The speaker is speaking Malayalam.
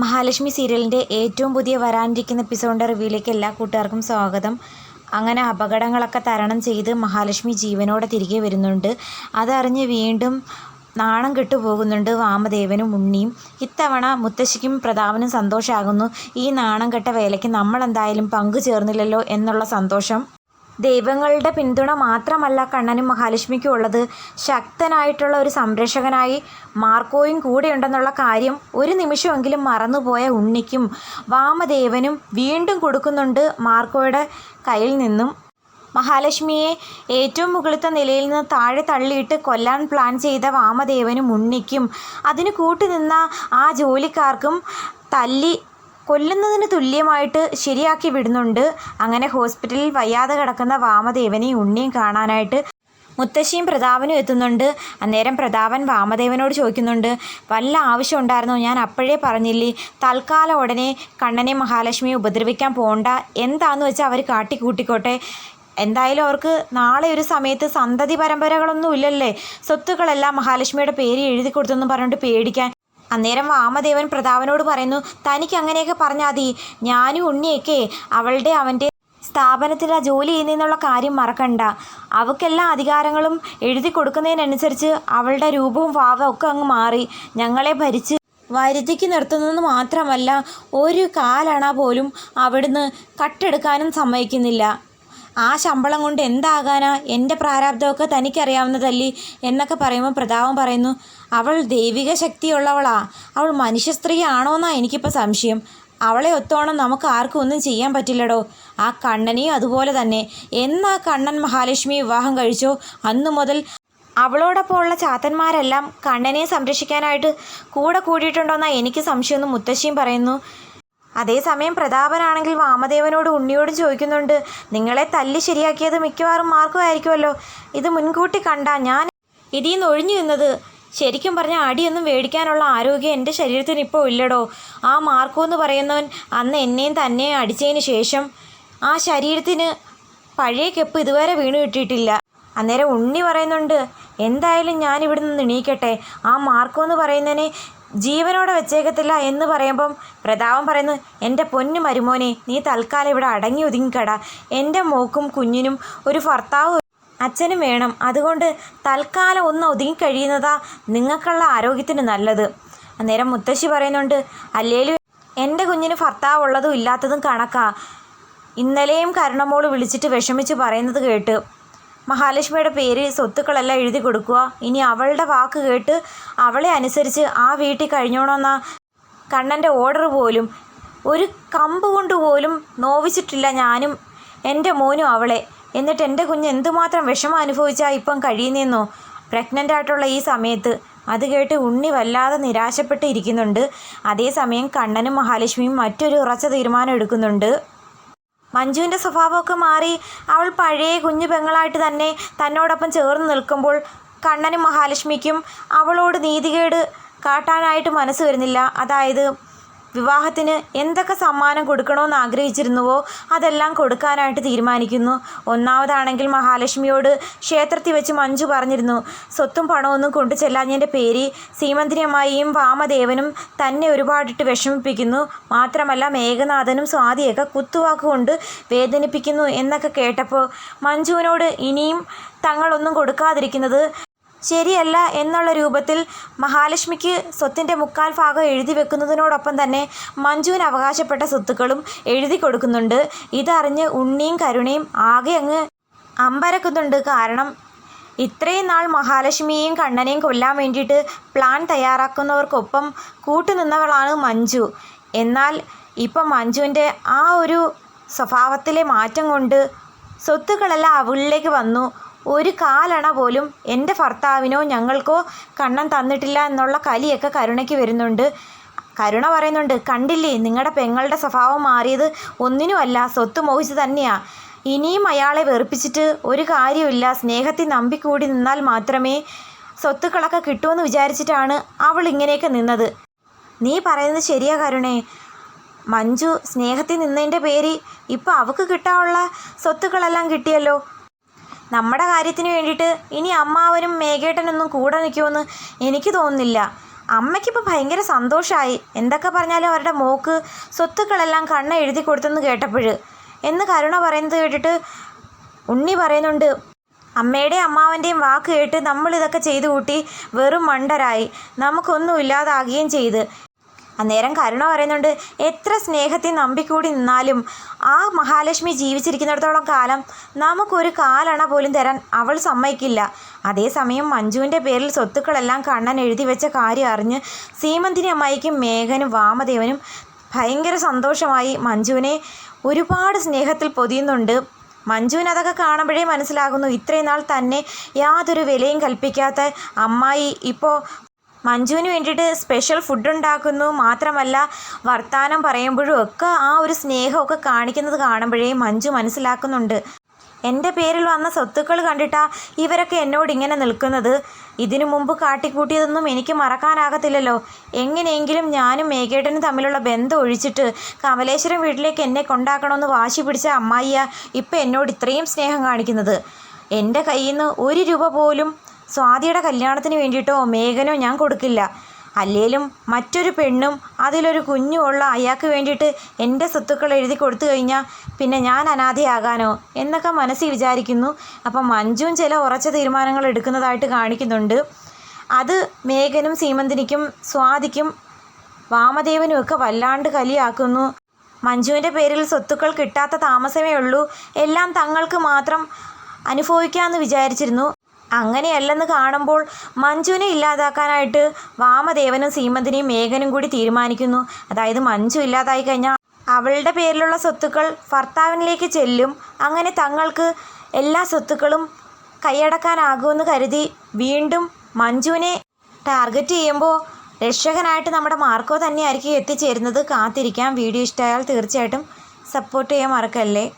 മഹാലക്ഷ്മി സീരിയലിന്റെ ഏറ്റവും പുതിയ വരാനിരിക്കുന്ന എപ്പിസോഡിന്റെ റിവ്യൂയിലേക്ക് എല്ലാ കൂട്ടുകാർക്കും സ്വാഗതം. അങ്ങനെ അപകടങ്ങളൊക്കെ തരണം ചെയ്ത് മഹാലക്ഷ്മി ജീവനോടെ തിരികെ വരുന്നുണ്ട്. അതറിഞ്ഞ് വീണ്ടും നാണം കെട്ടുപോകുന്നുണ്ട് വാമദേവനും ഉണ്ണിയും. ഇത്തവണ മുത്തശ്ശിക്കും പ്രതാപനും സന്തോഷമാകുന്നു ഈ നാണം കെട്ട വേലയ്ക്ക് നമ്മളെന്തായാലും പങ്കു ചേർന്നില്ലല്ലോ എന്നുള്ള സന്തോഷം ദൈവങ്ങളുടെ പിന്തുണ മാത്രമല്ല കണ്ണനും മഹാലക്ഷ്മിക്കും ഉള്ളത്. ശക്തനായിട്ടുള്ള ഒരു സംരക്ഷകനായി മാർക്കോയും കൂടെയുണ്ടെന്നുള്ള കാര്യം ഒരു നിമിഷമെങ്കിലും മറന്നുപോയ ഉണ്ണിക്കും വാമദേവനും വീണ്ടും കൊടുക്കുന്നുണ്ട് മാർക്കോയുടെ കയ്യിൽ നിന്നും. മഹാലക്ഷ്മിയെ ഏറ്റവും മുകളിലത്തെ നിലയിൽ നിന്ന് താഴെ തള്ളിയിട്ട് കൊല്ലാൻ പ്ലാൻ ചെയ്ത വാമദേവനും ഉണ്ണിക്കും അതിന് കൂട്ടുനിന്ന ആ ജോലിക്കാർക്കും തല്ലി കൊല്ലുന്നതിന് തുല്യമായിട്ട് ശരിയാക്കി വിടുന്നുണ്ട്. അങ്ങനെ ഹോസ്പിറ്റലിൽ വയ്യാതെ കിടക്കുന്ന വാമദേവനെയും ഉണ്ണിയും കാണാനായിട്ട് മുത്തശ്ശിയും പ്രതാപനും എത്തുന്നുണ്ട്. അന്നേരം പ്രതാപൻ വാമദേവനോട് ചോദിക്കുന്നുണ്ട് വല്ല ആവശ്യം ഉണ്ടായിരുന്നോ? ഞാൻ അപ്പോഴേ പറഞ്ഞില്ലേ തൽക്കാലം ഉടനെ കണ്ണനെ മഹാലക്ഷ്മിയെ ഉപദ്രവിക്കാൻ പോകണ്ട എന്താന്ന് വെച്ചാൽ അവർ കാട്ടിക്കൂട്ടിക്കോട്ടെ. എന്തായാലും അവർക്ക് നാളെ ഒരു സമയത്ത് സന്തതി പരമ്പരകളൊന്നും ഇല്ലല്ലേ. സ്വത്തുക്കളെല്ലാം മഹാലക്ഷ്മിയുടെ പേര് എഴുതി കൊടുത്തെന്ന് പറഞ്ഞിട്ട് പേടിക്കാൻ അന്നേരം വാമദേവൻ പ്രതാപനോട് പറയുന്നു തനിക്ക് അങ്ങനെയൊക്കെ പറഞ്ഞാൽ മതി. ഞാനും ഉണ്ണിയൊക്കെ അവളുടെ അവന്റെ സ്ഥാപനത്തിൽ ആ ജോലി ചെയ്യുന്നതിനുള്ള കാര്യം മറക്കണ്ട. അവക്കെല്ലാ അധികാരങ്ങളും എഴുതി കൊടുക്കുന്നതിനനുസരിച്ച് അവളുടെ രൂപവും ഭാവവും ഒക്കെ അങ്ങ് മാറി. ഞങ്ങളെ ഭരിച്ച് വരുതിക്ക് നിർത്തുന്നത് മാത്രമല്ല ഒരു കാലണ പോലും അവിടുന്ന് കട്ടെടുക്കാനും സമ്മതിക്കുന്നില്ല. ആ ശമ്പളം കൊണ്ട് എന്താകാനാ എന്റെ പ്രാരാബ്ദമൊക്കെ തനിക്കറിയാവുന്നതല്ലേ? എന്നൊക്കെ പറയുമ്പോൾ പ്രതാപം പറയുന്നു അവൾ ദൈവിക ശക്തിയുള്ളവളാ. അവൾ മനുഷ്യ സ്ത്രീ ആണോന്നാ എനിക്കിപ്പോൾ സംശയം. അവളെ ഒത്തോണം നമുക്ക് ആർക്കും ഒന്നും ചെയ്യാൻ പറ്റില്ലടോ. ആ കണ്ണനെയും അതുപോലെ തന്നെ. എന്നാ കണ്ണൻ മഹാലക്ഷ്മി വിവാഹം കഴിച്ചോ? അന്നു മുതൽ അവളോടൊപ്പം ഉള്ള ചാത്തന്മാരെല്ലാം കണ്ണനെ സംരക്ഷിക്കാനായിട്ട് കൂടെ കൂടിയിട്ടുണ്ടോന്നാ എനിക്ക് സംശയമെന്ന് മുത്തശ്ശിയും പറയുന്നു. അതേസമയം പ്രതാപനാണെങ്കിൽ വാമദേവനോട് ഉണ്ണിയോടും ചോദിക്കുന്നുണ്ട്. നിങ്ങളെ തല്ലി ശരിയാക്കിയത് മിക്കവാറും മാർക്കും ആയിരിക്കുമല്ലോ ഇത് മുൻകൂട്ടി കണ്ട ഞാൻ ഇതിൽ നിന്ന് ഒഴിഞ്ഞു നിന്നത്. ശരിക്കും പറഞ്ഞാൽ അടിയൊന്നും മേടിക്കാനുള്ള ആരോഗ്യം എന്റെ ശരീരത്തിന് ഇപ്പോൾ ഇല്ലടോ. ആ മാർക്കോ എന്ന് പറയുന്നവൻ അന്ന് എന്നെയും തന്നെയും അടിച്ചതിന് ശേഷം ആ ശരീരത്തിന് പഴയ കെപ്പ് ഇതുവരെ വീണ് കിട്ടിയിട്ടില്ല. അന്നേരം ഉണ്ണി പറയുന്നുണ്ട് എന്തായാലും ഞാൻ ഇവിടെ നിന്ന് എണീക്കട്ടെ. ആ മാർക്കോ എന്ന് പറയുന്നതിനെ ജീവനോടെ വെച്ചേക്കത്തില്ല എന്ന് പറയുമ്പം പ്രതാപം പറയുന്നു എന്റെ പൊന്നു മരുമോനെ നീ തൽക്കാലം ഇവിടെ അടങ്ങി ഒതുങ്ങിക്കട. എന്റെ മോക്കും കുഞ്ഞിനും ഒരു ഭർത്താവ് അച്ഛനും വേണം. അതുകൊണ്ട് തൽക്കാലം ഒന്ന് ഒതുങ്ങിക്കഴിയുന്നതാ നിങ്ങൾക്കുള്ള ആരോഗ്യത്തിന് നല്ലത്. അന്നേരം മുത്തശ്ശി പറയുന്നുണ്ട് അല്ലേലും എന്റെ കുഞ്ഞിന് ഭർത്താവ് ഉള്ളതും ഇല്ലാത്തതും കണക്കാ. ഇന്നലെയും കരുണമോൾ വിളിച്ചിട്ട് വിഷമിച്ച് പറയുന്നത് കേട്ട്. മഹാലക്ഷ്മിയുടെ പേര് സ്വത്തുക്കളെല്ലാം എഴുതി കൊടുക്കുക. ഇനി അവളുടെ വാക്ക് കേട്ട് അവളെ അനുസരിച്ച് ആ വീട്ടിൽ കഴിഞ്ഞോണമെന്ന കണ്ണന്റെ ഓർഡർ പോലും ഒരു കമ്പ് കൊണ്ട് പോലും നോവിച്ചിട്ടില്ല ഞാനും എന്റെ മോനും അവളെ. എന്നിട്ട് എന്റെ കുഞ്ഞ് എന്തുമാത്രം വിഷമം അനുഭവിച്ചാൽ ഇപ്പം കഴിയുന്നേന്നോ? പ്രഗ്നന്റ് ആയിട്ടുള്ള ഈ സമയത്ത്. അത് കേട്ട് ഉണ്ണി വല്ലാതെ നിരാശപ്പെട്ട് ഇരിക്കുന്നുണ്ട്. അതേസമയം കണ്ണനും മഹാലക്ഷ്മിയും മറ്റൊരു ഉറച്ച തീരുമാനം എടുക്കുന്നുണ്ട്. മഞ്ജുവിന്റെ സ്വഭാവമൊക്കെ മാറി. അവൾ പഴയ കുഞ്ഞു പെങ്ങളായിട്ട് തന്നെ തന്നോടൊപ്പം ചേർന്ന് നിൽക്കുമ്പോൾ കണ്ണനും മഹാലക്ഷ്മിക്കും അവളോട് നീതികേട് കാട്ടാനായിട്ട് മനസ്സ് വരുന്നില്ല. അതായത് വിവാഹത്തിന് എന്തൊക്കെ സമ്മാനം കൊടുക്കണമെന്ന് ആഗ്രഹിച്ചിരുന്നുവോ അതെല്ലാം കൊടുക്കാനായിട്ട് തീരുമാനിക്കുന്നു. ഒന്നാമതാണെങ്കിൽ മഹാലക്ഷ്മിയോട് ക്ഷേത്രത്തിൽ വെച്ച് മഞ്ജു പറഞ്ഞിരുന്നു സ്വത്തും പണമൊന്നും കൊണ്ടു ചെല്ലാഞ്ഞതിന്റെ പേര് സീമന്തിനിയമ്മായിയും വാമദേവനും തന്നെ ഒരുപാടിട്ട് വിഷമിപ്പിക്കുന്നു. മാത്രമല്ല മേഘനാഥനും സ്വാതിയൊക്കെ കുത്തുവാക്കുകൊണ്ട് വേദനിപ്പിക്കുന്നു എന്നൊക്കെ കേട്ടപ്പോൾ മഞ്ജുവിനോട് ഇനിയും തങ്ങളൊന്നും കൊടുക്കാതിരിക്കുന്നത് ശരിയല്ല എന്നുള്ള രൂപത്തിൽ മഹാലക്ഷ്മിക്ക് സ്വത്തിന്റെ മുക്കാൽ ഭാഗം എഴുതി വെക്കുന്നതിനോടൊപ്പം തന്നെ മഞ്ജുവിന് അവകാശപ്പെട്ട സ്വത്തുക്കളും എഴുതി കൊടുക്കുന്നുണ്ട്. ഇതറിഞ്ഞ് ഉണ്ണിയും കരുണയും ആകെ അങ്ങ് അമ്പരക്കുന്നുണ്ട്. കാരണം ഇത്രയും നാൾ മഹാലക്ഷ്മിയെയും കണ്ണനെയും കൊല്ലാൻ വേണ്ടിയിട്ട് പ്ലാൻ തയ്യാറാക്കുന്നവർക്കൊപ്പം കൂട്ടുനിന്നവളാണ് മഞ്ജു. എന്നാൽ ഇപ്പം മഞ്ജുവിന്റെ ആ ഒരു സ്വഭാവത്തിലെ മാറ്റം കൊണ്ട് സ്വത്തുക്കളെല്ലാം അവളിലേക്ക് വന്നു. ഒരു കാലണ പോലും എന്റെ ഭർത്താവിനോ ഞങ്ങൾക്കോ കണ്ണൻ തന്നിട്ടില്ല എന്നുള്ള കലിയൊക്കെ കരുണയ്ക്ക് വരുന്നുണ്ട്. കരുണ പറയുന്നുണ്ട് കണ്ടില്ലേ നിങ്ങളുടെ പെങ്ങളുടെ സ്വഭാവം മാറിയത് ഒന്നിനുമല്ല സ്വത്ത് മോഹിച്ച് തന്നെയാ. ഇനിയും അയാളെ വെറുപ്പിച്ചിട്ട് ഒരു കാര്യമില്ല സ്നേഹത്തിൽ നമ്പിക്കൂടി നിന്നാൽ മാത്രമേ സ്വത്തുക്കളൊക്കെ കിട്ടുമെന്ന് വിചാരിച്ചിട്ടാണ് അവൾ ഇങ്ങനെയൊക്കെ നിന്നത്. നീ പറയുന്നത് ശരിയാ കരുണേ. മഞ്ജു സ്നേഹത്തിൽ നിന്നതിന്റെ പേര് ഇപ്പോൾ അവൾക്ക് കിട്ടാനുള്ള സ്വത്തുക്കളെല്ലാം കിട്ടിയല്ലോ. നമ്മുടെ കാര്യത്തിന് വേണ്ടിയിട്ട് ഇനി അമ്മാവനും മേഘേട്ടനൊന്നും കൂടെ നിൽക്കുമെന്ന് എനിക്ക് തോന്നുന്നില്ല. അമ്മയ്ക്കിപ്പോൾ ഭയങ്കര സന്തോഷമായി എന്തൊക്കെ പറഞ്ഞാലും അവരുടെ മോക്ക് സ്വത്തുക്കളെല്ലാം കണ്ണ എഴുതി കൊടുത്തെന്ന് കേട്ടപ്പോൾ എന്ന് കരുണ പറയുന്നത് കേട്ടിട്ട് ഉണ്ണി പറയുന്നുണ്ട് അമ്മയുടെയും അമ്മാവന്റെയും വാക്ക് കേട്ട് നമ്മളിതൊക്കെ ചെയ്തു കൂട്ടി വെറും മണ്ടരായി. നമുക്കൊന്നും ഇല്ലാതാകുകയും ചെയ്ത്. അന്നേരം കരുണ പറയുന്നുണ്ട് എത്ര സ്നേഹത്തിൽ നമ്പിക്കൂടി നിന്നാലും ആ മഹാലക്ഷ്മി ജീവിച്ചിരിക്കുന്നിടത്തോളം കാലം നമുക്കൊരു കാലണ പോലും തരാൻ അവൾ സമ്മതിക്കില്ല. അതേസമയം മഞ്ജുവിന്റെ പേരിൽ സ്വത്തുക്കളെല്ലാം കണ്ണൻ എഴുതി വെച്ച കാര്യം അറിഞ്ഞ് സീമന്തിനി അമ്മായിക്കും മേഘനും വാമദേവനും ഭയങ്കര സന്തോഷമായി മഞ്ജുവിനെ ഒരുപാട് സ്നേഹത്തിൽ പൊതിയുന്നുണ്ട്. മഞ്ജുവിന് അതൊക്കെ കാണുമ്പോഴേ മനസ്സിലാകുന്നു ഇത്രയും നാൾ തന്നെ യാതൊരു വിലയും കൽപ്പിക്കാത്ത അമ്മായി ഇപ്പോൾ മഞ്ജുവിന് വേണ്ടിയിട്ട് സ്പെഷ്യൽ ഫുഡ് ഉണ്ടാക്കുന്നു. മാത്രമല്ല വർത്തമാനം പറയുമ്പോഴും ഒക്കെ ആ ഒരു സ്നേഹമൊക്കെ കാണിക്കുന്നത് കാണുമ്പോഴേ മഞ്ജു മനസ്സിലാക്കുന്നുണ്ട്. എന്റെ പേരിൽ വന്ന സ്വത്തുക്കൾ കണ്ടിട്ടാ ഇവരൊക്കെ എന്നോട് ഇങ്ങനെ നിൽക്കുന്നത്. ഇതിനു മുമ്പ് കാട്ടിക്കൂട്ടിയതൊന്നും എനിക്ക് മറക്കാനാകത്തില്ലല്ലോ. എങ്ങനെയെങ്കിലും ഞാനും മേഘേട്ടനും തമ്മിലുള്ള ബന്ധം ഒഴിച്ചിട്ട് കമലേശ്വരം വീട്ടിലേക്ക് എന്നെ കൊണ്ടാക്കണമെന്ന് വാശി പിടിച്ച അമ്മായിയ ഇപ്പം എന്നോട് ഇത്രയും സ്നേഹം കാണിക്കുന്നത്. എന്റെ കയ്യിൽ നിന്ന് ഒരു രൂപ പോലും സ്വാതിയുടെ കല്യാണത്തിന് വേണ്ടിയിട്ടോ മേഘനോ ഞാൻ കൊടുക്കില്ല. അല്ലേലും മറ്റൊരു പെണ്ണും അതിലൊരു കുഞ്ഞും ഉള്ള അയാൾക്ക് വേണ്ടിയിട്ട് എന്റെ സ്വത്തുക്കൾ എഴുതി കൊടുത്തു കഴിഞ്ഞാൽ പിന്നെ ഞാൻ അനാഥയാകാനോ എന്നൊക്കെ മനസ്സിൽ വിചാരിക്കുന്നു. അപ്പം മഞ്ജുവും ചില ഉറച്ച തീരുമാനങ്ങൾ എടുക്കുന്നതായിട്ട് കാണിക്കുന്നുണ്ട്. അത് മേഘനും സീമന്തിനിക്കും സ്വാതിക്കും വാമദേവനും ഒക്കെ വല്ലാണ്ട് കലിയാക്കുന്നു. മഞ്ജുവിന്റെ പേരിൽ സ്വത്തുക്കൾ കിട്ടാത്ത താമസമേ ഉള്ളൂ. എല്ലാം തങ്ങൾക്ക് മാത്രം അനുഭവിക്കാമെന്ന് വിചാരിച്ചിരുന്നു. അങ്ങനെയല്ലെന്ന് കാണുമ്പോൾ മഞ്ജുവിനെ ഇല്ലാതാക്കാനായിട്ട് വാമദേവനും സീമന്തിനിയും മേഘനും കൂടി തീരുമാനിക്കുന്നു. അതായത് മഞ്ജു ഇല്ലാതായി കഴിഞ്ഞാൽ അവളുടെ പേരിലുള്ള സ്വത്തുക്കൾ ഭർത്താവിനിലേക്ക് ചെല്ലും. അങ്ങനെ തങ്ങൾക്ക് എല്ലാ സ്വത്തുക്കളും കൈയടക്കാനാകുമെന്ന് കരുതി വീണ്ടും മഞ്ജുവിനെ ടാർഗറ്റ് ചെയ്യുമ്പോൾ രക്ഷകനായിട്ട് നമ്മുടെ മാർക്കോ തന്നെയായിരിക്കും എത്തിച്ചേരുന്നത്. കാത്തിരിക്കാം. വീഡിയോ ഇഷ്ടമായാൽ തീർച്ചയായിട്ടും സപ്പോർട്ട് ചെയ്യാൻ മറക്കല്ലേ?